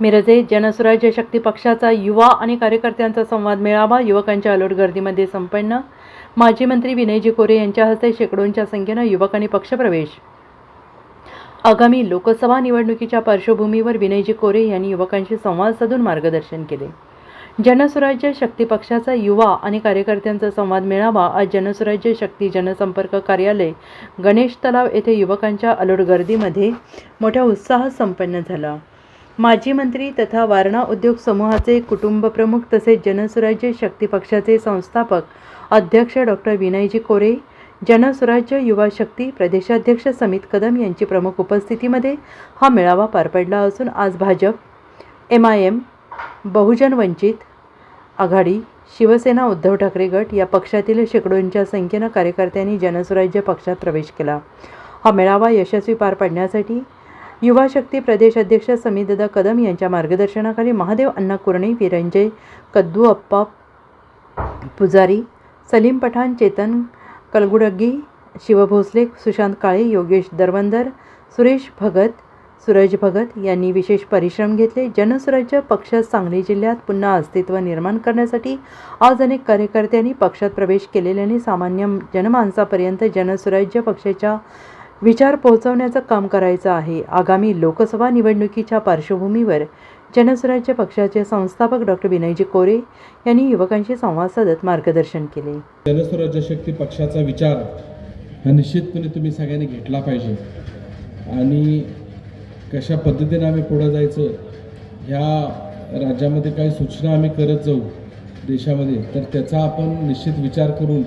मिरजे जनसुराज्य शक्ती पक्षाचा युवा आणि कार्यकर्त्यांचा संवाद मेळावा युवकांच्या अलोट गर्दीमध्ये संपन्न. माजी मंत्री विनयजी कोरे यांच्या हस्ते शेकडोंच्या संख्येनं युवकांनी पक्षप्रवेश आगामी लोकसभा निवडणुकीच्या पार्श्वभूमीवर विनयजी कोरे यांनी युवकांशी संवाद साधून मार्गदर्शन केले. जनसुराज्य शक्ती पक्षाचा युवा आणि कार्यकर्त्यांचा संवाद मेळावा आज जनसुराज्य शक्ती जनसंपर्क कार्यालय गणेश तलाव येथे युवकांच्या अलोट गर्दीमध्ये मोठ्या उत्साहात संपन्न झाला. माजी मंत्री तथा वारणा उद्योग समूहाचे कुटुंबप्रमुख तसेच जनसुराज्य शक्ती पक्षाचे संस्थापक अध्यक्ष डॉक्टर विनयजी कोरे जनसुराज्य युवा शक्ती प्रदेशाध्यक्ष समित कदम यांची प्रमुख उपस्थितीमध्ये हा मेळावा पार पडला असून आज Bhajap M I M Bahujan Vanchit Aghadi Shiv Sena Uddhav Thackeray गट या पक्षातील शेकडोंच्या संख्येनं कार्यकर्त्यांनी जनसुराज्य पक्षात प्रवेश केला. हा मेळावा यशस्वी पार पाडण्यासाठी युवा शक्ती प्रदेश अध्यक्ष समीददा कदम यांच्या मार्गदर्शनाखाली महादेव अण्णा कुरणे विरंजय कद्दू अप्पा पुजारी सलीम पठाण चेतन कलगुडगी शिव भोसले सुशांत काळे योगेश दरवंदर सुरेश भगत सूरज भगत यांनी विशेष परिश्रम घेतले. जनसुराज्य पक्ष सांगली जिल्ह्यात पुन्हा अस्तित्व निर्माण करण्यासाठी आज अनेक कार्यकर्त्यांनी पक्षात प्रवेश केलेल्याने सामान्य जनमानसापर्यंत जनसुराज्य पक्षाच्या विचार पोहोचवण्याचं काम करायचं आहे. आगामी लोकसभा निवडणुकीच्या पार्श्वभूमीवर जनसुराज्य पक्षाचे संस्थापक डॉक्टर विनयजी कोरे यांनी युवकांशी संवाद साधत मार्गदर्शन केले. जनसुराज्य शक्ती पक्षाचा विचार हा निश्चितपणे तुम्ही सगळ्यांनी घेतला पाहिजे. आणि कशा पद्धतीने आम्ही पुढं जायचं ह्या राज्यामध्ये काही सूचना आम्ही करत जाऊ देशामध्ये तर त्याचा आपण निश्चित विचार करून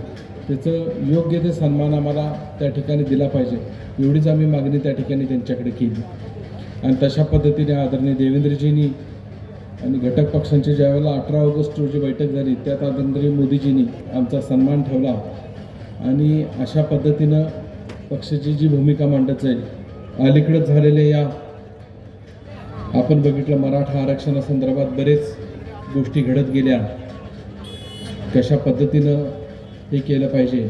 त्याचं योग्य ते सन्मान आम्हाला त्या ठिकाणी दिला पाहिजे. एवढीच आम्ही मागणी त्या ठिकाणी त्यांच्याकडे केली. आणि तशा पद्धतीने आदरणीय देवेंद्रजींनी आणि घटक पक्षांची ज्यावेळेला अठरा ऑगस्ट रोजी बैठक झाली त्यात आदरणीय मोदीजींनी आमचा सन्मान ठेवला. आणि अशा पद्धतीनं पक्षाची जी भूमिका मांडत जाईल अलीकडं झालेल्या या आपण बघितलं मराठा आरक्षणासंदर्भात बरेच गोष्टी घडत गेल्या. कशा पद्धतीनं हे केलं पाहिजे.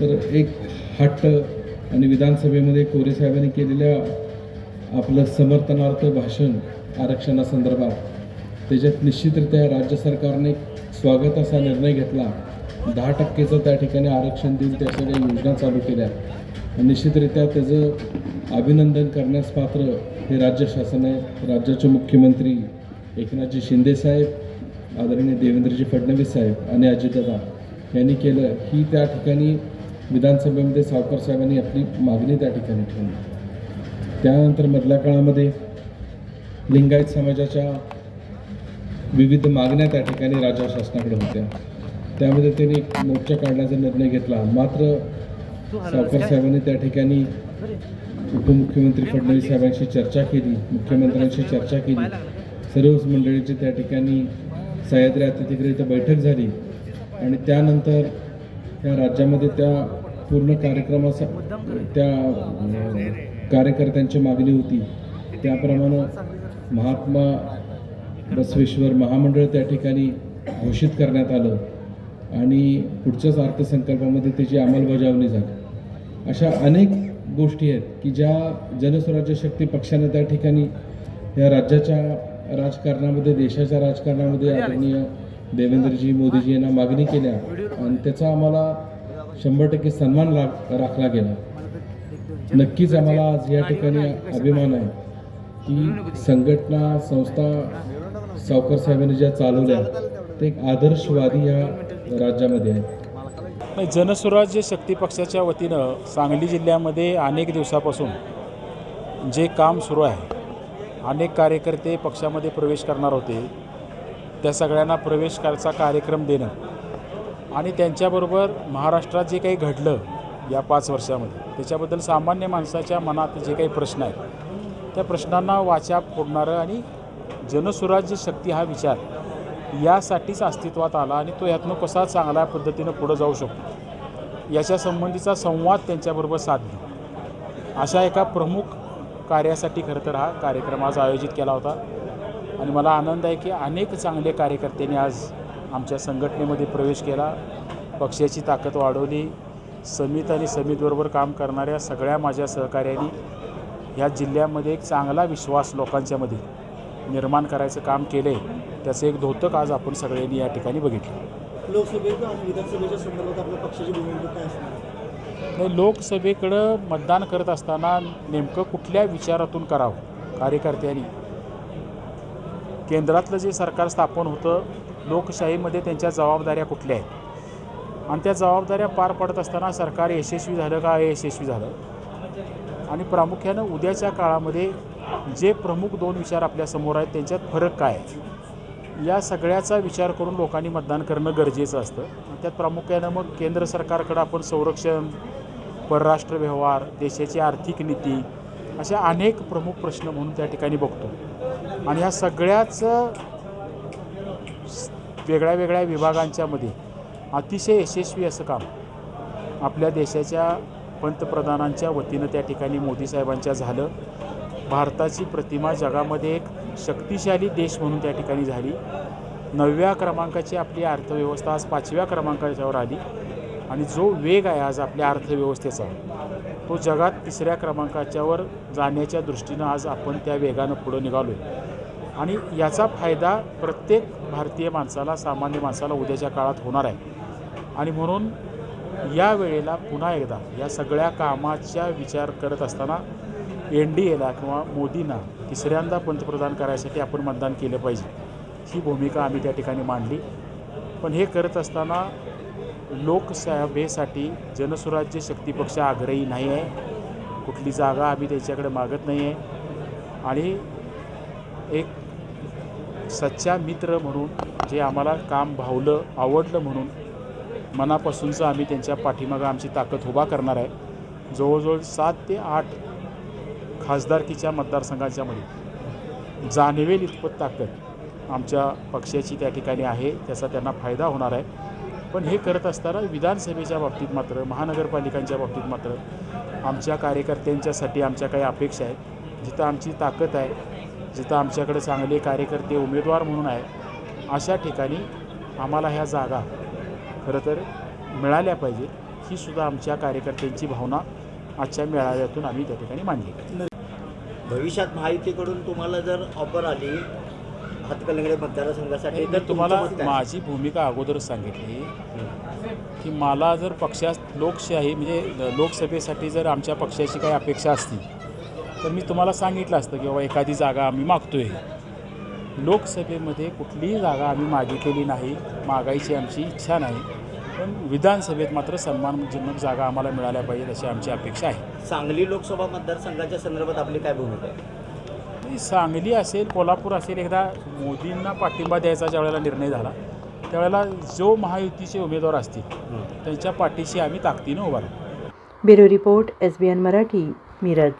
तर एक हट्ट आणि विधानसभेमध्ये कोरे साहेबांनी केलेल्या आपलं समर्थनार्थ भाषण आरक्षणासंदर्भात त्याच्यात निश्चितरित्या राज्य सरकारने स्वागत असा निर्णय घेतला. दहा टक्केचं त्या ठिकाणी आरक्षण देऊन त्या सगळ्या योजना चालू केल्या. निश्चितरित्या त्याचं अभिनंदन करण्यास पात्र हे राज्य शासन आहे राज्याचे मुख्यमंत्री एकनाथजी शिंदेसाहेब आदरणीय देवेंद्रजी फडणवीस साहेब आणि अजितदादा. यांनी केलं ही त्या ठिकाणी विधानसभेमध्ये सावकर साहेबांनी आपली मागणी त्या ठिकाणी ठेवली. त्यानंतर मधल्या काळामध्ये लिंगायत समाजाच्या विविध मागण्या त्या ठिकाणी राज्य शासनाकडे होत्या. त्यामध्ये त्यांनी एक मोर्चा काढण्याचा निर्णय घेतला. मात्र सावकर साहेबांनी त्या ठिकाणी उपमुख्यमंत्री फडणवीस साहेबांशी चर्चा केली मुख्यमंत्र्यांशी चर्चा केली. सर्वच मंडळीची त्या ठिकाणी सह्याद्री अतिथीगृह इथं बैठक झाली. आणि त्यानंतर त्या राज्यामध्ये त्या पूर्ण कार्यक्रमाचा त्या कार्यकर्त्यांची मागणी होती. त्याप्रमाणे महात्मा बसवेश्वर महामंडळ त्या ठिकाणी घोषित करण्यात आलं आणि पुढच्याच अर्थसंकल्पामध्ये त्याची अंमलबजावणी झाली. अशा अनेक गोष्टी आहेत की ज्या जनस्वराज्य शक्ती पक्षानं त्या ठिकाणी या राज्याच्या राजकारणामध्ये देशाच्या राजकारणामध्ये आदरणीय देवेंद्रजी मोदीजी यांना मागणी केल्या आणि त्याचा आम्हाला शंभर टक्के सन्मान रा राखला गेला. नक्कीच आम्हाला आज या ठिकाणी अभिमान आहे की संघटना संस्था सावकर साहेबांनी ज्या चालवल्या ते एक आदर्शवादी या राज्यामध्ये आहे नाही जनस्वराज्य शक्ती पक्षाच्या वतीनं सांगली जिल्ह्यामध्ये अनेक दिवसापासून जे काम सुरू आहे अनेक कार्यकर्ते पक्षामध्ये प्रवेश करणार होते. त्या सगळ्यांना प्रवेश करायचा कार्यक्रम देणं आणि त्यांच्याबरोबर महाराष्ट्रात जे काही घडलं या पाच वर्षामध्ये त्याच्याबद्दल सामान्य माणसाच्या मनात जे काही प्रश्न आहेत त्या प्रश्नांना वाचा फोडणारं आणि जनसुराज्य शक्ती हा विचार यासाठीच अस्तित्वात आला आणि तो यातनं कसा चांगल्या पद्धतीनं पुढं जाऊ शकतो याच्या संबंधीचा संवाद त्यांच्याबरोबर साधला अशा एका प्रमुख कार्यासाठी खरं तर हा कार्यक्रम आज आयोजित केला होता. आणि मला आनंद आहे की अनेक चांगले कार्यकर्त्यांनी आज आमच्या संघटनेमध्ये प्रवेश केला. पक्षाची ताकद वाढवली. समित आणि समितबरोबर काम करणाऱ्या सगळ्या माझ्या सहकाऱ्यांनी ह्या जिल्ह्यामध्ये एक चांगला विश्वास लोकांच्यामध्ये निर्माण करायचं काम केलं. आहे त्याचं एक धोतक आज आपण सगळ्यांनी या ठिकाणी बघितलं. लोकसभेत आणि विधानसभेच्या संदर्भात आपल्या पक्षाची भूमिका काय असणार? नाही लोकसभेकडं मतदान करत असताना नेमकं कुठल्या विचारातून करावं? कार्यकर्त्यांनी. केंद्रातलं जे सरकार स्थापन होतं लोकशाहीमध्ये त्यांच्या जबाबदाऱ्या कुठल्या आहेत? आणि त्या जबाबदाऱ्या पार पडत असताना सरकार यशस्वी झालं का यशस्वी झालं? आणि प्रामुख्यानं उद्याच्या काळामध्ये जे प्रमुख दोन विचार आपल्यासमोर आहेत त्यांच्यात फरक काय आहे? या सगळ्याचा विचार करून लोकांनी मतदान करणं गरजेचं असतं. आणि त्यात प्रामुख्यानं मग केंद्र सरकारकडं आपण संरक्षण परराष्ट्र व्यवहार देशाची आर्थिक नीती अशा अनेक प्रमुख प्रश्न म्हणून त्या ठिकाणी बघतो. आणि ह्या सगळ्याच वेगळ्या वेगळ्या विभागांच्यामध्ये अतिशय यशस्वी असं काम आपल्या देशाच्या पंतप्रधानांच्या वतीनं त्या ठिकाणी मोदी साहेबांच्या झालं. भारताची प्रतिमा जगामध्ये एक शक्तिशाली देश म्हणून त्या ठिकाणी झाली. नवव्या क्रमांकाची आपली अर्थव्यवस्था आज पाचव्या क्रमांकाच्यावर आली. आणि जो वेग आहे आज आपल्या अर्थव्यवस्थेचा तो जगात तिसऱ्या क्रमांकाच्यावर जाण्याच्या दृष्टीनं आज आपण त्या वेगानं पुढं निघालो आहे आणि याचा फायदा प्रत्येक भारतीय माणसाला सामान्य माणसाला उद्याच्या काळात होणार आहे. आणि म्हणून या वेळेला पुन्हा एकदा या सगळ्या कामाचा विचार करत असताना एन डी एला किंवा मोदींना तिसऱ्यांदा पंतप्रधान करायसाठी आपण मतदान केलं पाहिजे. ही भूमिका आम्ही त्या ठिकाणी मांडली. पण हे करत असताना लोकसभेसाठी जनसुराज्य शक्ती पक्ष आग्रही नाही आहे. कुठली जागा आम्ही त्याच्याकडे मागत नाही आहे. आणि एक सच्चा मित्र म्हणून जे आम्हाला काम भावलं आवडलं म्हणून मनापासूनचं आम्ही त्यांच्या पाठीमागं आमची ताकद उभा करणार आहे. जवळजवळ सात ते आठ खासदारकीच्या मतदारसंघांच्यामध्ये जाणवेल इतपत ताकद आमच्या पक्षाची त्या ठिकाणी आहे त्याचा त्यांना फायदा होणार आहे. पण हे करत असताना विधानसभेच्या बाबतीत मात्र महानगरपालिकांच्या बाबतीत मात्र आमच्या कार्यकर्त्यांच्यासाठी आमच्या काही अपेक्षा आहेत. जिथं आमची ताकद आहे जिथं आमच्याकडे चांगले कार्यकर्ते उमेदवार म्हणून आहे अशा ठिकाणी आम्हाला ह्या जागा खरं तर मिळाल्या पाहिजेत ही सुद्धा आमच्या कार्यकर्त्यांची भावना आजच्या मेळाव्यातून आम्ही त्या ठिकाणी मांडली भविष्यात महायुतीकडून तुम्हाला जर ऑफर आली हातकलंगडे मतदारसंघासाठी तर तुम्हाला? माझी भूमिका अगोदरच सांगितली की मला जर पक्षात लोकशाही म्हणजे लोकसभेसाठी जर आमच्या पक्षाची काही अपेक्षा असती तर मी तुम्हाला सांगितलं असतं की बाबा एखादी जागा आम्ही मागतोय. लोकसभेमध्ये कुठलीही जागा आम्ही मागितलेली नाही मागायची आमची इच्छा नाही. पण विधानसभेत मात्र सन्मानजनक जागा आम्हाला मिळाल्या पाहिजेत अशी आमची अपेक्षा आहे. सांगली लोकसभा मतदारसंघाच्या संदर्भात आपली काय भूमिका आहे? सांगली असेल कोल्हापूर असेल एकदा मोदींना पाठिंबा द्यायचा ज्यावेळेला निर्णय झाला त्यावेळेला जो महायुतीचे उमेदवार असतील त्यांच्या पाठीशी आम्ही ताकदीनं उभा राहू. Bureau report S B N Marathi Miraj.